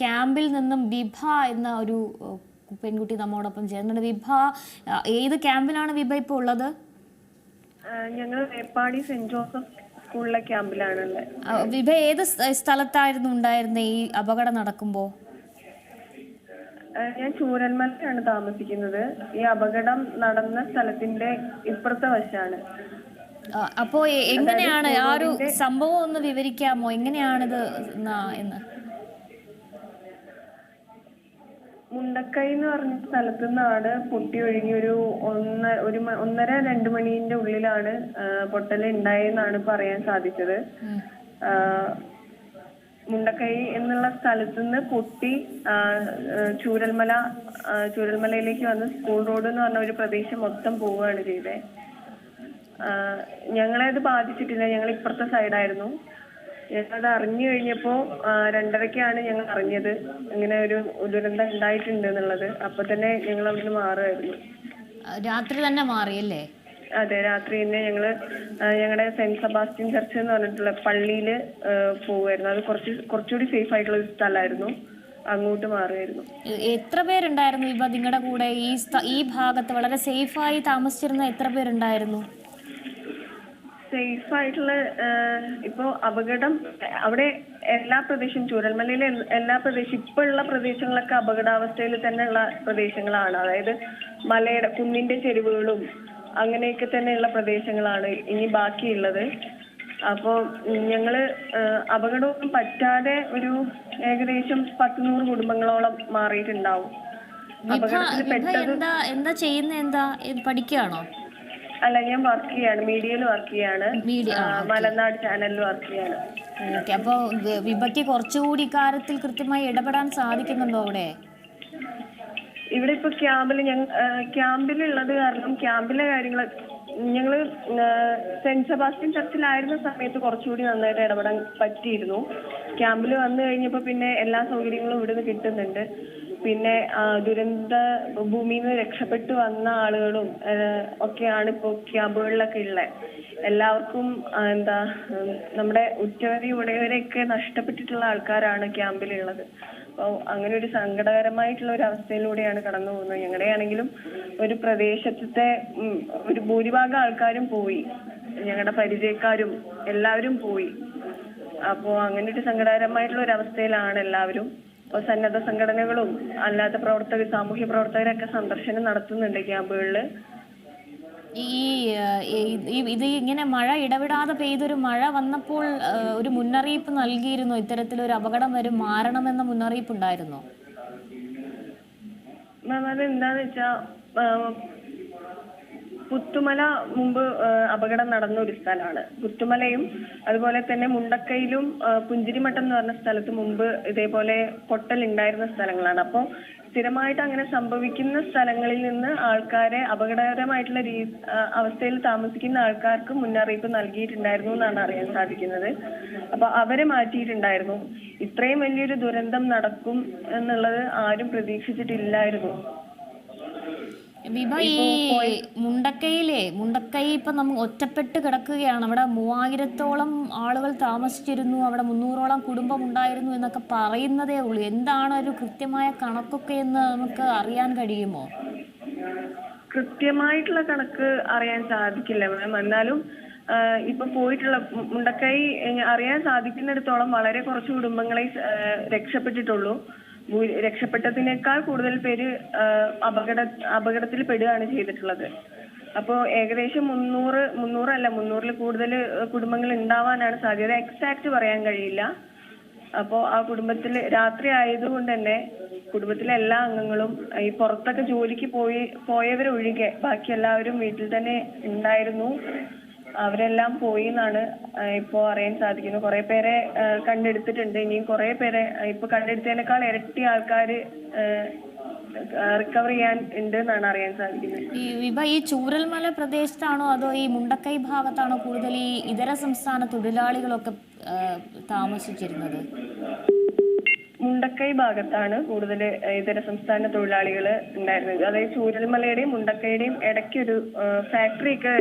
ക്യാമ്പിൽ നിന്നും വിഭ എന്ന ഒരു പെൺകുട്ടി നമ്മോടൊപ്പം ചേർന്നുണ്ട്. വിഭ ഏത് ക്യാമ്പിലാണ് വിഭ ഇപ്പോൾ ഉള്ളത്? ഞങ്ങൾ മേപ്പാടി സെന്റ് ജോസഫ് സ്കൂളിലെ ക്യാമ്പിലാണുള്ളത്. ആ, വിഭ ഏത് സ്ഥലത്തായിരുന്നു ഉണ്ടായിരുന്നത് ഈ അപകടം നടക്കുമ്പോ? ഞാൻ ചൂരന്മലയാണ് താമസിക്കുന്നത്. ഈ അപകടം നടന്ന സ്ഥലത്തിന്റെ ഇപ്പുറത്തെ വശാണ്. അപ്പോ എങ്ങനെയാണ്? ആ ഒരു സംഭവം ഒന്ന് വിവരിക്കാമോ? എങ്ങനെയാണിത് എന്ന്? മുണ്ടക്കൈ എന്ന് പറഞ്ഞ സ്ഥലത്തു നിന്നാണ് പൊട്ടി ഒഴുകി ഒരു ഒന്ന് ഒരു ഒന്നര രണ്ട് മണീന്റെ ഉള്ളിലാണ് പൊട്ടൽ ഉണ്ടായെന്നാണ് പറയാൻ സാധിച്ചത്. മുണ്ടക്കൈ എന്നുള്ള സ്ഥലത്ത് നിന്ന് പൊട്ടി ചൂരൽമല ചൂരൽമലയിലേക്ക് വന്ന് സ്കൂൾ റോഡ് എന്ന് പറഞ്ഞ ഒരു പ്രദേശം മൊത്തം പോവുകയാണ് ഞങ്ങളെ അത് ബാധിച്ചിട്ടില്ല. ഞങ്ങൾ ഇപ്പുറത്തെ സൈഡായിരുന്നു. ഞങ്ങളത് അറിഞ്ഞു കഴിഞ്ഞപ്പോ ആ, രണ്ടരയ്ക്കാണ് ഞങ്ങൾ അറിഞ്ഞത്. ഇങ്ങനെ ഒരു ദുരന്തം ഉണ്ടായിട്ടുണ്ട് എന്നുള്ളത്. അപ്പൊ തന്നെ ഞങ്ങൾ അവിടുന്ന് മാറുമായിരുന്നു രാത്രി തന്നെ മാറിയല്ലേ? അതെ രാത്രി തന്നെ ഞങ്ങൾ ഞങ്ങളുടെ സെന്റ് സെബാസ്റ്റ്യൻ ചർച്ച് എന്ന് പറഞ്ഞിട്ടുള്ള പള്ളിയിൽ പോവായിരുന്നു അത് കുറച്ച് കുറച്ചുകൂടി സേഫ് ആയിട്ടുള്ള ഒരു സ്ഥലമായിരുന്നു. അങ്ങോട്ട് മാറുമായിരുന്നു എത്ര പേരുണ്ടായിരുന്നു വിഭ നിങ്ങളുടെ കൂടെ ഈ ഈ ഭാഗത്ത്? വളരെ സേഫായി താമസിച്ചിരുന്ന എത്ര പേരുണ്ടായിരുന്നു? സേഫ് ആയിട്ടുള്ള ഇപ്പോ അപകടം അവിടെ എല്ലാ പ്രദേശവും ചൂരൽമലയിലെ എല്ലാ പ്രദേശം ഇപ്പൊ ഉള്ള പ്രദേശങ്ങളൊക്കെ അപകടാവസ്ഥയിൽ തന്നെയുള്ള പ്രദേശങ്ങളാണ്. അതായത് മലയുടെ കുന്നിന്റെ ചെരുവുകളും അങ്ങനെയൊക്കെ തന്നെയുള്ള പ്രദേശങ്ങളാണ് ഇനി ബാക്കിയുള്ളത്. അപ്പോ ഉം, ഞങ്ങൾ അപകടമൊന്നും പറ്റാതെ ഒരു ഏകദേശം പത്തുനൂറ് കുടുംബങ്ങളോളം മാറിയിട്ടുണ്ടാവും. വിഭ അപകടത്തിൽ പെട്ടത് എന്താ എന്താ ചെയ്യുന്ന എന്താ പഠിക്കുകയാണോ? അല്ല ഞാൻ വർക്ക് ചെയ്യാണ്. മീഡിയയിൽ വർക്ക് ചെയ്യാണ്. മീഡിയ മലനാട് ചാനലിൽ വർക്ക് ചെയ്യാണ്. ഓക്കെ അപ്പോൾ കുറച്ചുകൂടി കാര്യത്തിൽ കൃത്യമായി ഇടപെടാൻ സാധിക്കുന്നുണ്ടോ അവിടെ? ഇവിടെ ഇപ്പൊ ക്യാമ്പിൽ ഞങ്ങൾ ക്യാമ്പിലുള്ളത് കാരണം ക്യാമ്പിലെ കാര്യങ്ങൾ ഞങ്ങൾ സെന്റ് സെബാസ്റ്റ്യൻ ചർച്ചിലായിരുന്ന സമയത്ത് കുറച്ചുകൂടി നന്നായിട്ട് ഇടപെടാൻ പറ്റിയിരുന്നു. ക്യാമ്പിൽ വന്നു കഴിഞ്ഞപ്പോ പിന്നെ എല്ലാ സൗകര്യങ്ങളും ഇവിടുന്ന് കിട്ടുന്നുണ്ട്. പിന്നെ ദുരന്ത ഭൂമിയിൽ നിന്ന് രക്ഷപ്പെട്ടു വന്ന ആളുകളും ഒക്കെയാണ് ഇപ്പോൾ ക്യാമ്പുകളിലൊക്കെ ഉള്ളത് എല്ലാവർക്കും എന്താ നമ്മുടെ ഉറ്റവരെ ഉടയവരെയൊക്കെ നഷ്ടപ്പെട്ടിട്ടുള്ള ആൾക്കാരാണ് ക്യാമ്പിലുള്ളത്. അപ്പോൾ അങ്ങനെ ഒരു സങ്കടകരമായിട്ടുള്ള ഒരു അവസ്ഥയിലൂടെയാണ് കടന്നു പോകുന്നത്. ഞങ്ങളുടെ ആണെങ്കിലും ഒരു പ്രദേശത്തെ ഒരു ഭൂരിഭാഗം ആൾക്കാരും പോയി. ഞങ്ങളുടെ പരിചയക്കാരും എല്ലാവരും പോയി. അപ്പോൾ അങ്ങനെ ഒരു സങ്കടകരമായിട്ടുള്ള ഒരു അവസ്ഥയിലാണ് എല്ലാവരും. അപ്പോൾ സന്നദ്ധ സംഘടനകളും അല്ലാത്ത പ്രവർത്തക സാമൂഹ്യ പ്രവർത്തകരൊക്കെ സന്ദർശനം നടത്തുന്നുണ്ട് ക്യാമ്പുകളിൽ ഈ ഇത് ഇങ്ങനെ മഴ ഇടവിടാതെ പെയ്തൊരു മഴ വന്നപ്പോൾ ഒരു മുന്നറിയിപ്പ് നൽകിയിരുന്നു. ഇത്തരത്തിലൊരു അപകടം വരും മാറണമെന്ന മുന്നറിയിപ്പ് ഉണ്ടായിരുന്നോ മാം അത് എന്താന്ന് വെച്ചാ പുത്തുമല മുമ്പ് അപകടം നടന്ന ഒരു സ്ഥലമാണ്. പുത്തുമലയും അതുപോലെ തന്നെ മുണ്ടക്കയിലും പുഞ്ചിരിമട്ടം എന്ന് പറഞ്ഞ സ്ഥലത്ത് മുമ്പ് ഇതേപോലെ പൊട്ടൽ ഉണ്ടായിരുന്ന സ്ഥലങ്ങളാണ്. അപ്പോൾ സ്ഥിരമായിട്ട് അങ്ങനെ സംഭവിക്കുന്ന സ്ഥലങ്ങളിൽ നിന്ന് ആൾക്കാരെ അപകടകരമായിട്ടുള്ള രീ അവസ്ഥയിൽ താമസിക്കുന്ന ആൾക്കാർക്ക് മുന്നറിയിപ്പ് നൽകിയിട്ടുണ്ടായിരുന്നു എന്നാണ് അറിയാൻ സാധിക്കുന്നത്. അപ്പൊ അവരെ മാറ്റിയിട്ടുണ്ടായിരുന്നു. ഇത്രയും വലിയൊരു ദുരന്തം നടക്കും എന്നുള്ളത് ആരും പ്രതീക്ഷിച്ചിട്ടില്ലായിരുന്നു. വിഭ ഈ മുണ്ടക്കയിലെ മുണ്ടക്കൈ ഇപ്പൊ നമ്മൾ ഒറ്റപ്പെട്ട് കിടക്കുകയാണ്. അവിടെ മൂവായിരത്തോളം ആളുകൾ താമസിച്ചിരുന്നു. അവിടെ മുന്നൂറോളം കുടുംബം ഉണ്ടായിരുന്നു എന്നൊക്കെ പറയുന്നതേ ഉള്ളൂ. എന്താണ് ഒരു കൃത്യമായ കണക്കൊക്കെ എന്ന് നമുക്ക് അറിയാൻ കഴിയുമോ? കൃത്യമായിട്ടുള്ള കണക്ക് അറിയാൻ സാധിക്കില്ല മാം. എന്നാലും ഇപ്പൊ പോയിട്ടുള്ള മുണ്ടക്കൈ അറിയാൻ സാധിക്കുന്നിടത്തോളം വളരെ കുറച്ച് കുടുംബങ്ങളെ രക്ഷപ്പെട്ടിട്ടുള്ളൂ. രക്ഷപ്പെട്ടതിനേക്കാൾ കൂടുതൽ പേര് അപകട അപകടത്തിൽ പെടുകയാണ് ചെയ്തിട്ടുള്ളത്. അപ്പോ ഏകദേശം മുന്നൂറ് മുന്നൂറല്ല മുന്നൂറിൽ കൂടുതൽ കുടുംബങ്ങൾ ഉണ്ടാവാനാണ് സാധ്യത. എക്സാക്ട് പറയാൻ കഴിയില്ല. അപ്പോ ആ കുടുംബത്തിൽ രാത്രി ആയതുകൊണ്ട് തന്നെ കുടുംബത്തിലെ എല്ലാ അംഗങ്ങളും ഈ പുറത്തൊക്കെ ജോലിക്ക് പോയി പോയവരൊഴികെ ബാക്കി എല്ലാവരും വീട്ടിൽ തന്നെ ഉണ്ടായിരുന്നു. അവരെല്ലാം പോയി എന്നാണ് ഇപ്പോൾ അറിയാൻ സാധിക്കുന്നത്. കുറെ പേരെ കണ്ടെടുത്തിട്ടുണ്ട്. ഇനിയും കുറെ പേരെ ആ, ഇപ്പൊ കണ്ടെടുത്തതിനേക്കാൾ ഇരട്ടി ആൾക്കാർ റിക്കവർ ചെയ്യാൻ ഉണ്ട് എന്നാണ് അറിയാൻ സാധിക്കുന്നത്. ഈ വിഭ ഈ ചൂരൽമല പ്രദേശത്താണോ അതോ ഈ മുണ്ടക്കൈ ഭാഗത്താണോ കൂടുതൽ ഈ ഇതര സംസ്ഥാന തൊഴിലാളികളൊക്കെ താമസിച്ചിരുന്നത്? മുണ്ടക്കൈ ഭാഗത്താണ് കൂടുതൽ ഇതര സംസ്ഥാന തൊഴിലാളികൾ ഉണ്ടായിരുന്നത്. അതായത് ചൂരൽമലയുടെയും മുണ്ടക്കയുടെയും ഇടയ്ക്കൊരു ഫാക്ടറി ഒക്കെ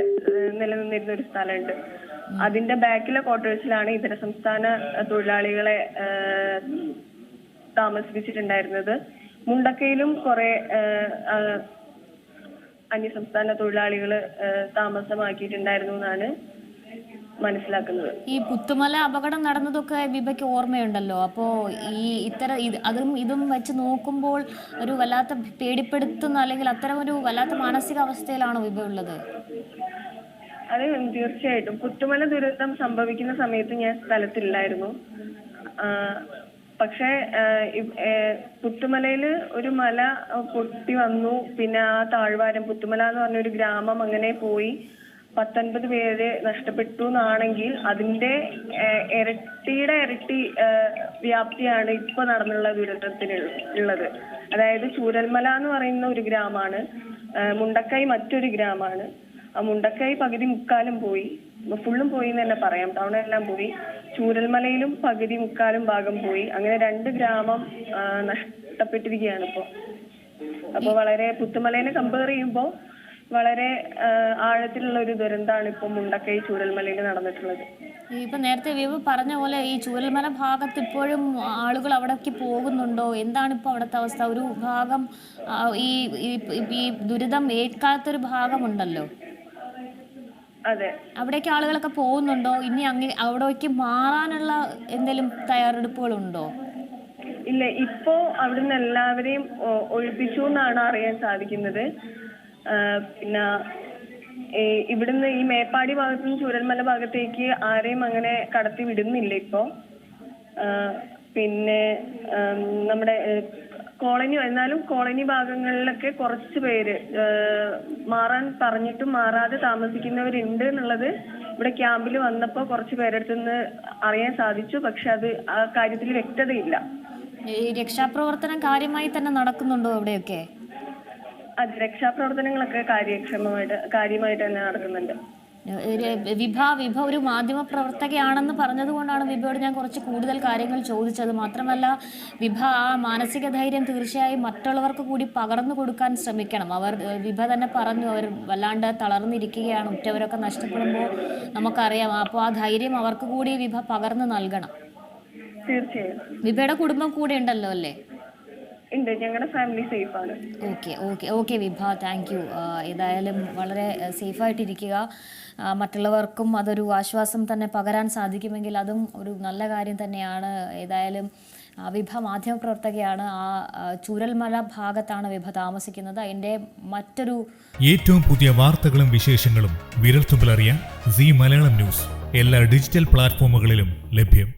നിലനിന്നിരുന്ന ഒരു സ്ഥലമുണ്ട്. അതിന്റെ ബാക്കിലെ ക്വാർട്ടേഴ്സിലാണ് ഇതര സംസ്ഥാന തൊഴിലാളികളെ താമസിപ്പിച്ചിട്ടുണ്ടായിരുന്നത്. മുണ്ടക്കയിലും കുറെ അന്യസംസ്ഥാന തൊഴിലാളികൾ താമസമാക്കിയിട്ടുണ്ടായിരുന്നു എന്നാണ് മനസ്സിലാക്കുന്നത്. ഈ പുത്തുമല അപകടം നടന്നതൊക്കെ വിഭയ്ക്ക് ഓർമ്മയുണ്ടല്ലോ. അപ്പോ ഈ ഇത്തരം ഇത് അതും ഇതും വെച്ച് നോക്കുമ്പോൾ ഒരു വല്ലാത്ത പേടിപ്പെടുത്തുന്ന അല്ലെങ്കിൽ അത്തരം ഒരു വല്ലാത്ത മാനസികാവസ്ഥയിലാണോ വിഭ ഉള്ളത്? അത് തീർച്ചയായിട്ടും. പുത്തുമല ദുരന്തം സംഭവിക്കുന്ന സമയത്ത് ഞാൻ സ്ഥലത്തില്ലായിരുന്നു. പക്ഷേ പുത്തുമലയിൽ ഒരു മല പൊട്ടി വന്നു. പിന്നെ ആ താഴ്വാരം പുത്തുമല എന്ന് പറഞ്ഞ ഒരു ഗ്രാമം അങ്ങനെ പോയി. പത്തൊൻപത് പേര് നഷ്ടപ്പെട്ടു എന്നാണെങ്കിൽ അതിന്റെ ഇരട്ടിയുടെ ഇരട്ടി വ്യാപ്തിയാണ് ഇപ്പൊ നടന്നുള്ള ദുരന്തത്തിന് ഉള്ളത്. അതായത് ചൂരൽമല എന്ന് പറയുന്ന ഒരു ഗ്രാമമാണ് മുണ്ടക്കൈ മറ്റൊരു ഗ്രാമമാണ് ആ മുണ്ടക്കൈ പകുതി മുക്കാലും പോയി. ഫുള്ളും പോയി എന്ന് തന്നെ പറയാം. ടൗൺ എല്ലാം പോയി. ചൂരൽമലയിലും പകുതി മുക്കാലും ഭാഗം പോയി. അങ്ങനെ രണ്ട് ഗ്രാമം നഷ്ടപ്പെട്ടിരിക്കുകയാണ് ഇപ്പോ. അപ്പൊ വളരെ പുത്തുമലേനെ കമ്പയർ ചെയ്യുമ്പോൾ വളരെ ആഴത്തിലുള്ള ഒരു ദുരന്തമാണ് ഇപ്പൊ മുണ്ടക്കൈ ചൂരൽമലയിൽ നടന്നിട്ടുള്ളത്. ഇപ്പൊ നേരത്തെ വിവ് പറഞ്ഞ പോലെ ഈ ചൂരൽമല ഭാഗത്ത് ഇപ്പോഴും ആളുകൾ അവിടേക്ക് പോകുന്നുണ്ടോ? എന്താണ് ഇപ്പോൾ അവിടുത്തെ അവസ്ഥ? ഒരു ഭാഗം ഈ ഈ- ദുരിതം ഏൽക്കാത്തൊരു ഭാഗമുണ്ടല്ലോ. അതെ. അവിടേക്ക് ആളുകളൊക്കെ പോകുന്നുണ്ടോ? ഇനി അങ്ങനെ അവിടേക്ക് മാറാനുള്ള എന്തെങ്കിലും തയ്യാറെടുപ്പുകളുണ്ടോ? ഇല്ല ഇപ്പോ അവിടുന്ന് എല്ലാവരെയും ഒഴിപ്പിച്ചു എന്നാണ് അറിയാൻ സാധിക്കുന്നത്. പിന്നെ ഇവിടുന്ന് ഈ മേപ്പാടി ഭാഗത്തു നിന്ന് ചൂരൽമല ഭാഗത്തേക്ക് ആരെയും അങ്ങനെ കടത്തി വിടുന്നില്ല ഇപ്പോ. പിന്നെ നമ്മുടെ കോളനി എന്നാലും കോളനി ഭാഗങ്ങളിലൊക്കെ കുറച്ച് പേര് മാറാൻ പറഞ്ഞിട്ടും മാറാതെ താമസിക്കുന്നവരുണ്ട് എന്നുള്ളത് ഇവിടെ ക്യാമ്പിൽ വന്നപ്പോൾ കുറച്ച് പേരെടുത്തു നിന്ന് അറിയാൻ സാധിച്ചു. പക്ഷെ അത് ആ കാര്യത്തിൽ വ്യക്തതയില്ല. ഈ രക്ഷാപ്രവർത്തനം കാര്യമായി തന്നെ നടക്കുന്നുണ്ടോ അവിടെയൊക്കെ? അത് രക്ഷാപ്രവർത്തനങ്ങളൊക്കെ കാര്യക്ഷമമായിട്ട് കാര്യമായിട്ട് തന്നെ നടക്കുന്നുണ്ട്. വിഭ വിഭ ഒരു മാധ്യമ പ്രവർത്തകയാണെന്ന് പറഞ്ഞതുകൊണ്ടാണ് വിഭയോട് ഞാൻ കുറച്ച് കൂടുതൽ കാര്യങ്ങൾ ചോദിച്ചത്. മാത്രമല്ല വിഭ ആ മാനസിക ധൈര്യം തീർച്ചയായും മറ്റുള്ളവർക്ക് കൂടി പകർന്നു കൊടുക്കാൻ ശ്രമിക്കണം. അവർ വിഭ തന്നെ പറഞ്ഞു അവർ വല്ലാണ്ട് തളർന്നിരിക്കുകയാണ് ഉറ്റവരൊക്കെ നഷ്ടപ്പെടുമ്പോൾ നമുക്കറിയാം. അപ്പോൾ ആ ധൈര്യം അവർക്ക് കൂടി വിഭ പകർന്നു നൽകണം. തീർച്ചയായും. വിഭയുടെ കുടുംബം കൂടെ ഉണ്ടല്ലോ അല്ലേ? ഉണ്ട്. ഞങ്ങളുടെ ഫാമിലി സേഫ് ആണ്. Okay okay okay Vibha. Thank you ഏതായാലും വളരെ സേഫായിട്ടിരിക്കുക ആയിട്ടിരിക്കുക. മറ്റുള്ളവർക്കും അതൊരു ആശ്വാസം തന്നെ പകരാൻ സാധിക്കുമെങ്കിൽ അതും ഒരു നല്ല കാര്യം തന്നെയാണ്. ഏതായാലും വിഭ മാധ്യമപ്രവർത്തകയാണ്. ആ ആ, ചൂരൽമല ഭാഗത്താണ് വിഭ താമസിക്കുന്നത്. അതിന്റെ മറ്റൊരു ഏറ്റവും പുതിയ വാർത്തകളും വിശേഷങ്ങളും വിരൽത്തുമ്പിലറിയാൻ സി മലയാളം ന്യൂസ്. എല്ലാ ഡിജിറ്റൽ പ്ലാറ്റ്ഫോമുകളിലും ലഭ്യം.